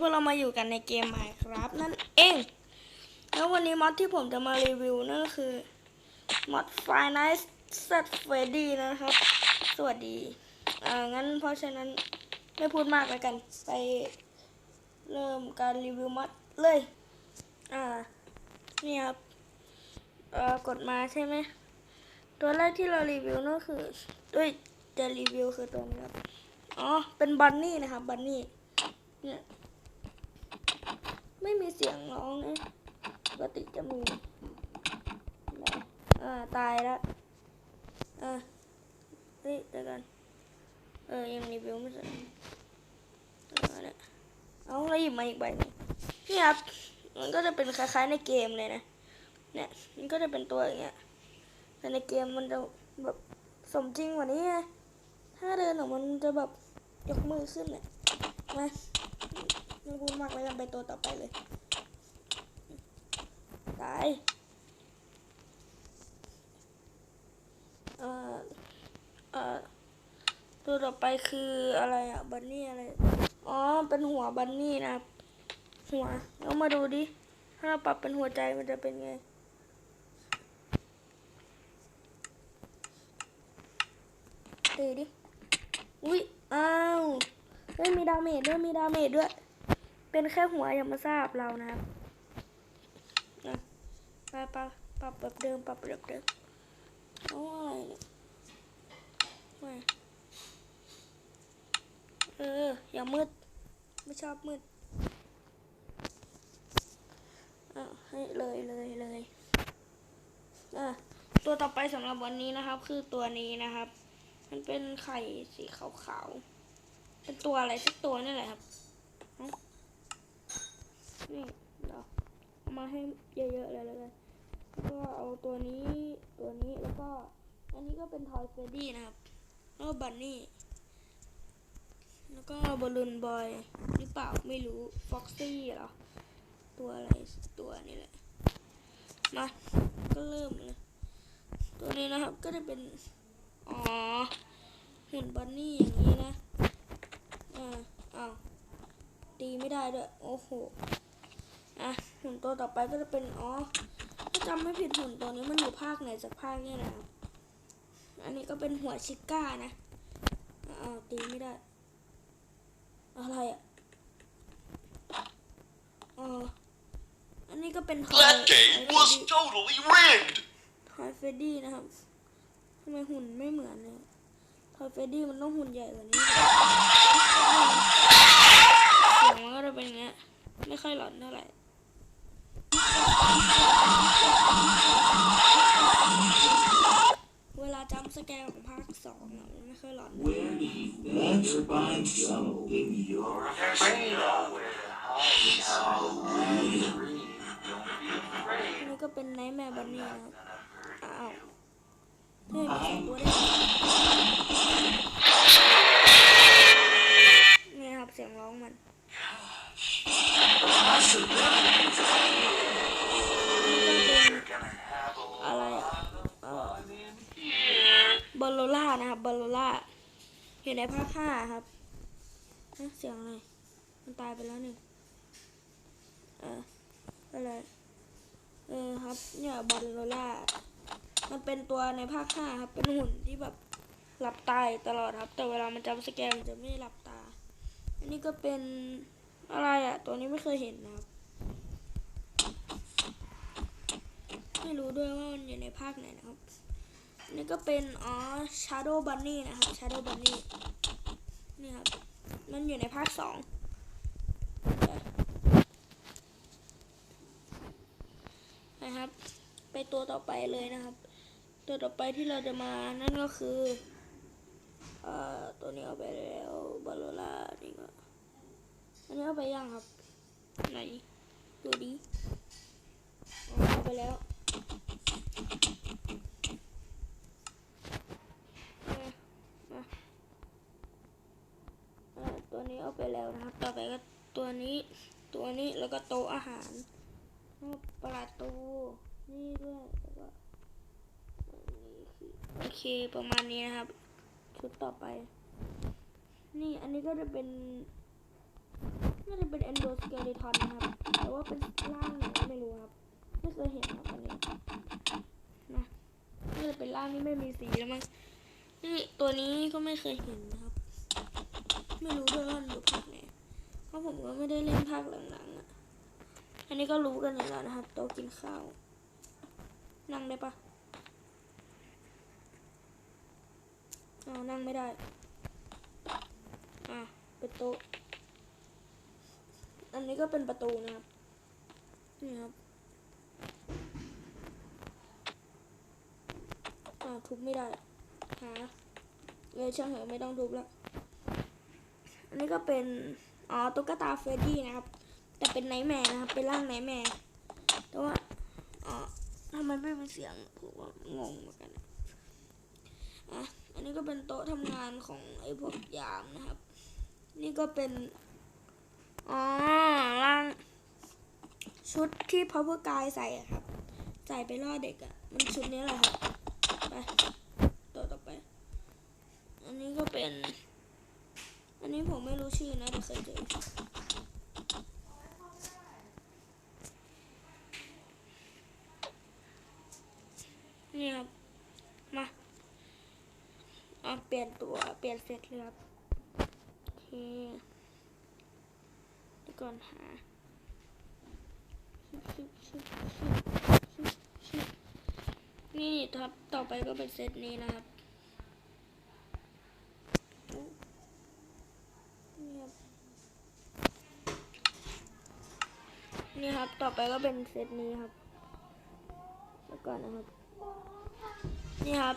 พวกเรามาอยู่กันในเกม Minecraft นั่นเอง แล้ววันนี้มอดที่ผมจะมารีวิวนั่นก็คือมอด Five Nights at Freddy นะครับ สวัสดี อ่า งั้นเพราะฉะนั้นไม่พูดมากแล้วกัน ไปเริ่มการรีวิวมอดเลย อ่า นี่ครับ เอ่อกดมาใช่ไหม ตัวแรกที่เรารีวิวนั่นคือด้วยจะรีวิวคือตัวนี้ครับ อ๋อ เป็นบันนี่นะครับ บันนี่เนี่ย ไม่มีเสียงร้องนะปกติจะมีอ่าตายแล้วอ่าเฮ้ยเดี๋ยวกันเออยังรีวิวไม่เสร็จเอาเนี่ยเอาแล้วหยิบมาอีกใบนึงนี่ครับมันก็จะเป็นคล้ายๆในเกมเลยนะเนี่ยมันก็จะเป็นตัวอย่างเงี้ยแต่ในเกมมันจะแบบสมจริงกว่านี้ไงถ้าเดินออกมันจะแบบยกมือขึ้นเนี่ยมา ไม่พูดมากแล้วกันไปตัวต่อไปเลยตายเอ่อเอ่อตัวต่อไปคืออะไรอะบันนี่อะไร อ๋อ เป็นหัวบันนี่นะหัวเอามาดูดิ ถ้าเราปรับเป็นหัวใจมันจะเป็นไงตีดิ อุ้ยอ้าวเฮ้ยมีดาเมจด้วย มีดาเมจด้วย เป็นแค่หัวอย่ามาทราบเรานะครับนะไปปรับปรับแบบเดิมปรับแบบเดิมเอาอะไรเนี่ยไม่เออ อย่ามืด ไม่ชอบมืดอะให้เลยเลยเลยอะตัวต่อไปสำหรับวันนี้นะครับ คือตัวนี้นะครับ มันเป็นไข่สีขาวๆ เป็นตัวอะไรสักตัวนี่แหละครับ นี่เดี๋ยวเอามาให้เยอะๆเลยแล้วกันแล้วก็เอาตัวนี้ตัวนี้แล้วก็ อันนี้ก็เป็นทอยเฟรดดี้นะครับแล้วบันนี่แล้วก็บอลลูนบอยหรือเปล่าไม่รู้ฟ็อกซี่เหรอ ตัวอะไรตัวนี่แหละ มา ก็เริ่มเลย ตัวนี้นะครับก็จะเป็น อ๋อหุ่นบันนี่อย่างนี้นะ อ่าอ้าวตีไม่ได้ด้วย โอ้โห หุ่นตัวต่อไปก็จะเป็นอ๋อถ้าจำไม่ผิดหุ่นตัวนี้มันอยู่ภาคไหนสักภาคเนี่ยนะครับอันนี้ก็เป็นหัวชิก้านะอ้าวตีไม่ได้ อะไรอะอ๋ออันนี้ก็เป็นทอย That game was totally rigged! ทอยเฟรดดี้นะครับทำไมหุ่นไม่เหมือนเลยทอยเฟรดดี้มันต้องหุ่นใหญ่กว่านี้เสียงมันก็จะเป็นอย่างเงี้ยไม่ค่อยหลอนเท่าไหร่ เวลาจำสแกร์ของภาคสองอะมันไม่ค่อยหลอนนะ Where do you venture by trouble in your Bring nowhere to hide, so we อันนี้ก็เป็นไนท์แมร์บันนี่นะครับอ้าวเฮ้ยมีสองตัวได้นี่ครับเสียงร้องมัน อยู่ในภาคห้าครับเสียงอะไร มันตายไปแล้วหนี่งเอออะไร เออครับ เนี่ยบอลโลล่า มันเป็นตัวในภาคห้าครับ เป็นหุ่นที่แบบหลับตายตลอดครับ แต่เวลามันจำสแกนมันจะไม่หลับตา อันนี้ก็เป็นอะไรอะตัวนี้ไม่เคยเห็นนะครับ ไม่รู้ด้วยว่ามันอยู่ในภาคไหนนะครับ นี่ก็เป็นอ๋อ Shadow Bunny นะครับ Shadow Bunny นี่ครับ มันอยู่ในภาคสองนะครับ ไปตัวต่อไปเลยนะครับ ตัวต่อไปที่เราจะมานั่นก็คือเอ่อตัวนี้เอาไปแล้วบาโลลานี่ก็อันนี้เอาไปยังครับ ไหนตัวดีเอาไปแล้ว มามาเอ่อตัวนี้เอาไปแล้วนะครับ ต่อไปก็ ตัวนี้ตัวนี้แล้วก็โต๊ะอาหารแล้วก็ประตูนี่ด้วยแล้วก็โอเคประมาณนี้นะครับ ชุดต่อไป นี่อันนี้ก็จะเป็นน่าจะเป็น Endo เกลิทอนนะครับ แต่ว่าเป็นร่างไหนไม่รู้ครับ ไม่เคยเห็นครับอันนี้นะนี่จะเป็นร่างที่ไม่มีสีแล้วมั้งนี่ตัวนี้ก็ไม่เคยเห็นนะครับ ไม่รู้ด้วยว่ามันอยู่ภาคไหน ราะผมก็ไม่ได้เล่นภาคหลังๆอะ อันนี้ก็รู้กันอยู่แล้วนะครับโต๊ะกินข้าว นั่งได้ปะอ๋อนั่งไม่ได้ อะเป็นโต๊ะ อันนี้ก็เป็นประตูนะครับ นี่ครับ อ่าวทุบไม่ได้หาเลยช่างเหอะไม่ต้องทุบแล้วอันนี้ก็เป็น อ๋อตุ๊กตาเฟรดดี้นะครับ แต่เป็นไนท์แมร์นะครับ เป็นร่างไนท์แมร์แต่ว่าอ๋อทำไมไม่เป็นเสียงผมว่างงเหมือนกันอะอันนี้ก็เป็นโต๊ะทำงานของไอ้พวกยามนะครับ นี่ก็เป็นอ๋อร่างชุดที่พ o เ e r กายใส่ครับ ใส่ไปล่อเด็กอะ มันชุดนี้แหละครับ ไป ตัวต่อไป อันนี้ก็เป็น อันนี้ผมไม่รู้ชื่อนะแต่เคยเจอนี่ครับ มาเอาเปลี่ยนตัว เปลี่ยนเซตเลยครับโอเคเดี๋ยวก่อนหาชึบชึบชึบชึบชึบชึบนี่ครับ ต่อไปก็เป็นเซตนี้นะครับ นี่ครับ นี่ครับ ต่อไปก็เป็นเซตนี้ครับ แล้วก่อนนะครับ นี่ครับ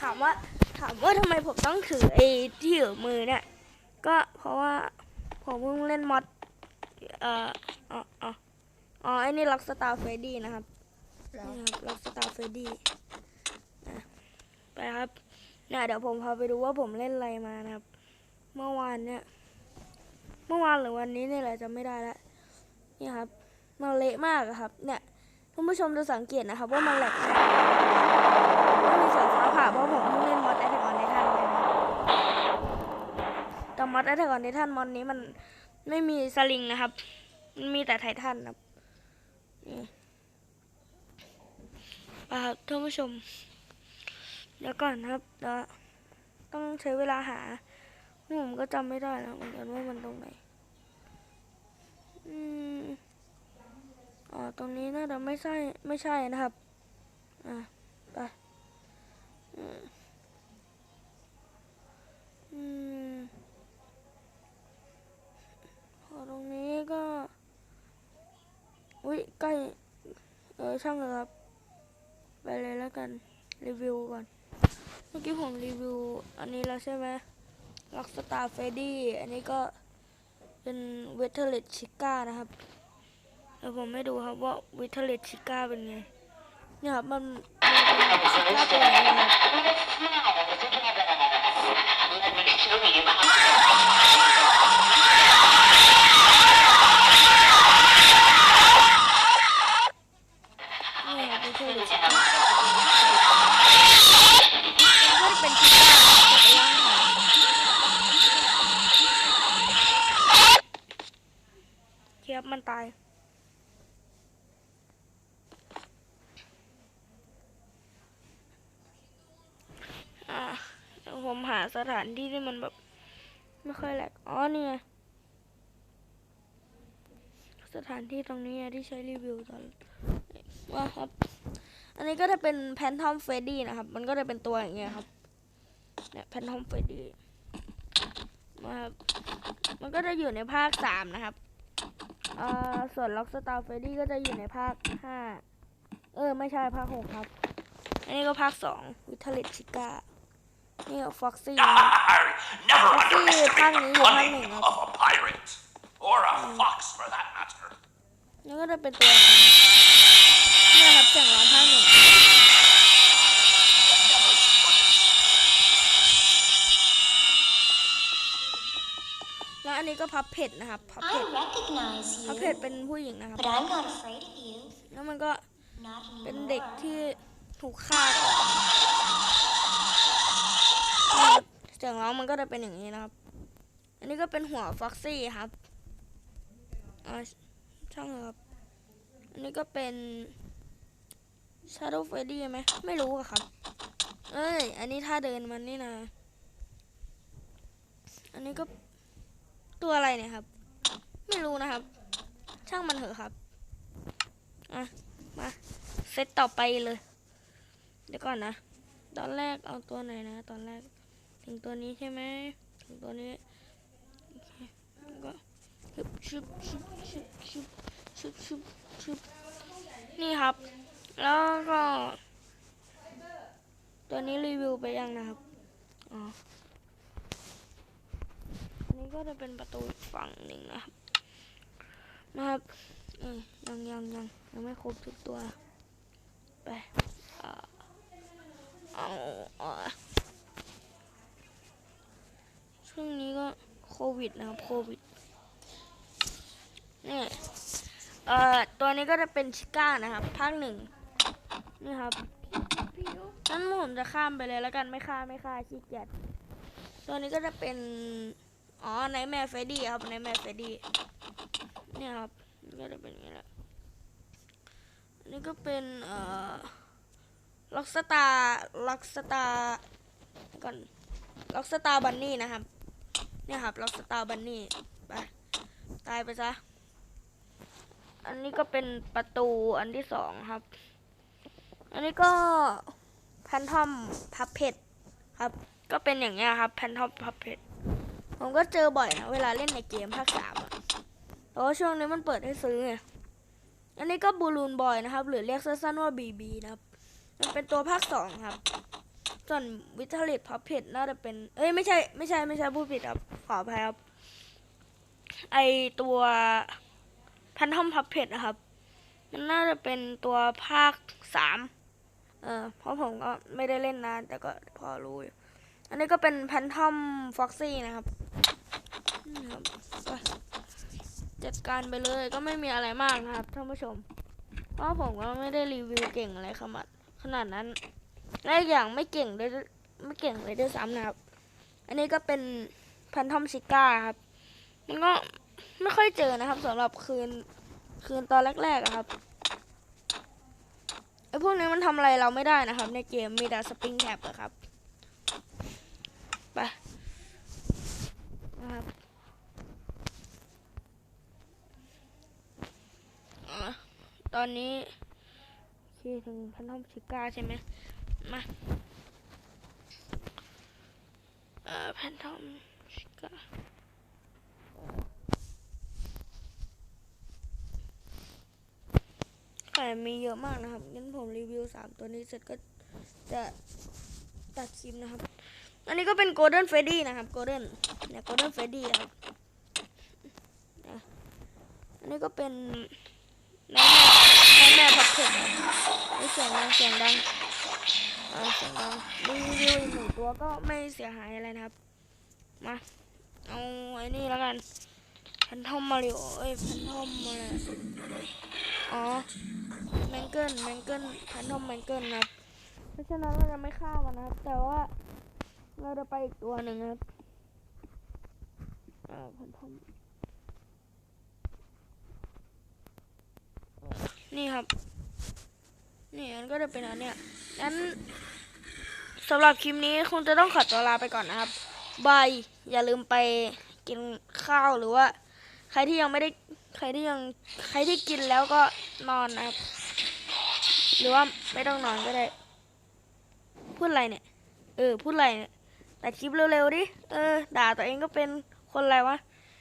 ถามว่าถามว่าทำไมผมต้องถือไอ้ที่อยู่มือเนี่ย ก็เพราะว่าผมเพิ่งเล่นมอดเอ่ออ๋ออ๋ออ๋อไอ้นี่ล็อกสตาร์เฟรดี้นะครับนี่ครับล็อกสตาร์เฟรดี้ไปครับเนี่ยเดี๋ยวผมพาไปดูว่าผมเล่นอะไรมานะครับ เมื่อวานเนี่ย เมื่อวานหรือวันนี้เนี่ยแหละจำไม่ได้ล้วนี่ครับ มันเละมากครับ เนี่ยท่านผู้ชมจะสังเกตนะครับ ว่ามันแหลกไม่มีเสียงฟ้าผ่าเพราะผมเพิ่งเล่นมอดแอทแทกออนททันไปนะครับแต่มอดแอทแทกออนททันมอดนี้มันไม่มีสลิงนะครับ มันมีแต่ไททันครับนี่อ่าครับท่านผู้ชม เดี๋ยวก่อนครับเดี๋ยวต้องใช้เวลาหา ผมก็จำไม่ได้แล้วเหมือนกันว่ามันตรงไหน อืมอ๋อ ตรงนี้น่าจะไม่ใช่ ไม่ใช่นะครับ อะ ไปอืมอืมพอตรงนี้ก็ อุ้ยใกล้ เออ ช่างเลยครับ ไปเลยแล้วกัน รีวิวก่อน เมื่อกี้ผมรีวิว อันนี้แล้วใช่ไหม ล็อกสตาร์เฟดดี้อันนี้ก็เป็นเวทเทอร์เลตชิก้านะครับเดี๋ยวผมให้ดูครับว่าเวทเทอร์เลตชิก้าเป็นไงเนี่ยครับมันมันเป็นชิก้าตัวไหนครับเวทเทอร์เลตชิก้าก็จะเป็นชิก้าแต่เป็นร่างหางเทียบมันตาย อ่าเดี๋ยวผมหา สถานที่ที่มันแบบ ไม่ค่อยแหลกอ๋อนี่ไงสถานที่ตรงนี้ที่ใช้รีวิวตอนว่าครับ อันนี้ก็จะเป็นแพนทอมเฟดดี้นะครับ มันก็จะเป็นตัวอย่างเงี้ยครับ เนี่ยแพนทอมเฟดดี้มาครับ มันก็จะอยู่ในภาคสามนะครับอ่าส่วนล็อกสตาร์เฟดดี้ก็จะอยู่ในภาคห้า เออ ไม่ใช่ภาคหกครับ อันนี้ก็ภาคสองวิทลิชิก้า นี่ฟ็อกซี่ Never Let's see, underestimate Tang the Yi, cunning Tang Yi. of a pirate. Or a fox, for that matter. นี่ก็จะเป็นตัวเนี่ยครับเสียงร้องภาคหนึ่งแล้วอันนี้ก็พับเผ็ดนะครับพับเผ็ด I recognize พับเผ็ด you, เป็นผู้หญิงนะครับ but I'm not afraid of you. แล้วมันก็ Not เป็น anymore. เด็กที่ถูกฆ่าก่อนนี่ครับ เสียงร้องมันก็จะเป็นอย่างนี้นะครับ อันนี้ก็เป็นหัวฟ็อกซี่ครับอ่าช่างครับ อันนี้ก็เป็น Shadow Freddy ไหมไม่รู้อะครับ เอ้ย อันนี้ท่าเดินมันนี่นะ อันนี้ก็ตัวอะไรเนี่ยครับ ไม่รู้นะครับ ช่างมันเถอะครับ อะ มาเซตต่อไปเลย เดี๋ยวก่อนนะ ตอนแรกเอาตัวไหนนะ ตอนแรก ถึงตัวนี้ใช่ไหมถึงตัวนี้โอเคก็ชุบชุบชุบชุบชุบชุบชุบชุบนี่ครับ แล้วก็ ตัวนี้รีวิวไปยังนะครับอ๋ออันนี้ก็จะเป็นประตูอีกฝั่งหนึ่งนะครับนะครับยังยังยังยังไม่ครบทุกตัว ไปอ่าเอาอ่า ช่วงนี้ก็โควิดนะครับโควิดนี่เอ่อตัวนี้ก็จะเป็นชิก้านะครับภาคหนึ่งนี่ครับงั้นผมจะข้ามไปเลยแล้วกันไม่ข้าไม่ข้าขี้เกียจตัวนี้ก็จะเป็น อ๋อไนแมร์เฟดดี้ครับไนแมร์เฟดดี้เนี่ยครับก็จะเป็นอย่างนี้แหละนนี้ก็เป็นเอ่อล็อกสตาร์ล็อกสตาร์ก่อนล็อกสตาร์บันนี่นะครับ เนี่ยครับล็อกสตาร์บันนี่ไปตายไปซะ อันนี้ก็เป็นประตูอันที่สองครับ อันนี้ก็แพนทอมพับเพดครับ ก็เป็นอย่างเงี้ยครับแพนทอมพับเพดผมก็เจอบ่อยนะเวลาเล่นในเกมภาคสามแต่ว่าช่วงนี้มันเปิดให้ซื้อไงอันนี้ก็บูลูนบอยนะครับ หรือเรียกสั้นๆว่าบีบีนะครับ มันเป็นตัวภาคสองครับ ส่วนวิทาลิตพับเพดน่าจะเป็น เอ้ยไม่ใช่ไม่ใช่ไม่ใช่ผู้ผิดครับ ขออภัยครับ ไอตัวแพนทอมพับเพดนะครับ มันน่าจะเป็นตัวภาคสามเออเพราะผมก็ไม่ได้เล่นนาน แต่ก็พอรู้อยู่อันนี้ก็เป็นแพนทอมฟ็อกซี่นะครับจัดการไปเลยก็ไม่มีอะไรมากนะครับท่านผู้ชม เพราะผมก็ไม่ได้รีวิวเก่งอะไรขนาดขนาดนั้น และอีกอย่างไม่เก่งด้วยไม่เก่งเลยด้วยซ้ำนะครับ อันนี้ก็เป็นแพนทอมชิก้าครับ มันก็ไม่ค่อยเจอนะครับสำหรับคืนคืนตอนแรกๆครับไอ้พวกนี้มันทำอะไรเราไม่ได้นะครับ ในเกมมีแต่สปริงแท็บอะครับไปนะครับตอนนี้ที่ถึงพันธอมชิก้าใช่ไหม มาเอ่อพันธอมชิก้าไข่มีเยอะมากนะครับงั้นผมรีวิวสามตัวนี้เสร็จก็จะตัดคลิปนะครับ อันนี้ก็เป็น Golden Freddy นะครับ Golden เนี่ย Golden Freddy ครับอันนี้ก็เป็นนายแม่นายแม่พับเผ็ดเสียงดังเสียงดัง ดังรีวิวอีกหนึ่งตัวก็ไม่เสียหายอะไรนะครับ มา เอาไอ้นี่แล้วกันแพนทอมมาริโอเอ้ยแพนทอมอะไรอ๋อแมงเกิลแมงเกิลแพนทอมแมงเกิลนะครับเพราะฉะนั้นเราจะไม่ฆ่ามันนะครับ แต่ว่าเราจะไปอีกตัวหนึ่งครับอ่าพันธมนี่ครับ นี่มันก็จะเป็นอันเนี้ยงั้นสำหรับคลิปนี้คงจะต้องขอตัวลาไปก่อนนะครับบายอย่าลืมไปกินข้าวหรือว่า ใครที่ยังไม่ได้ใครที่ยังใครที่กินแล้วก็นอนนะครับ หรือว่าไม่ต้องนอนก็ได้ พูดอะไรเนี่ย เออ พูดอะไรเนี่ยแต่คลิปเร็วๆดิเออ ด่าตัวเองก็เป็นคนอะไรวะ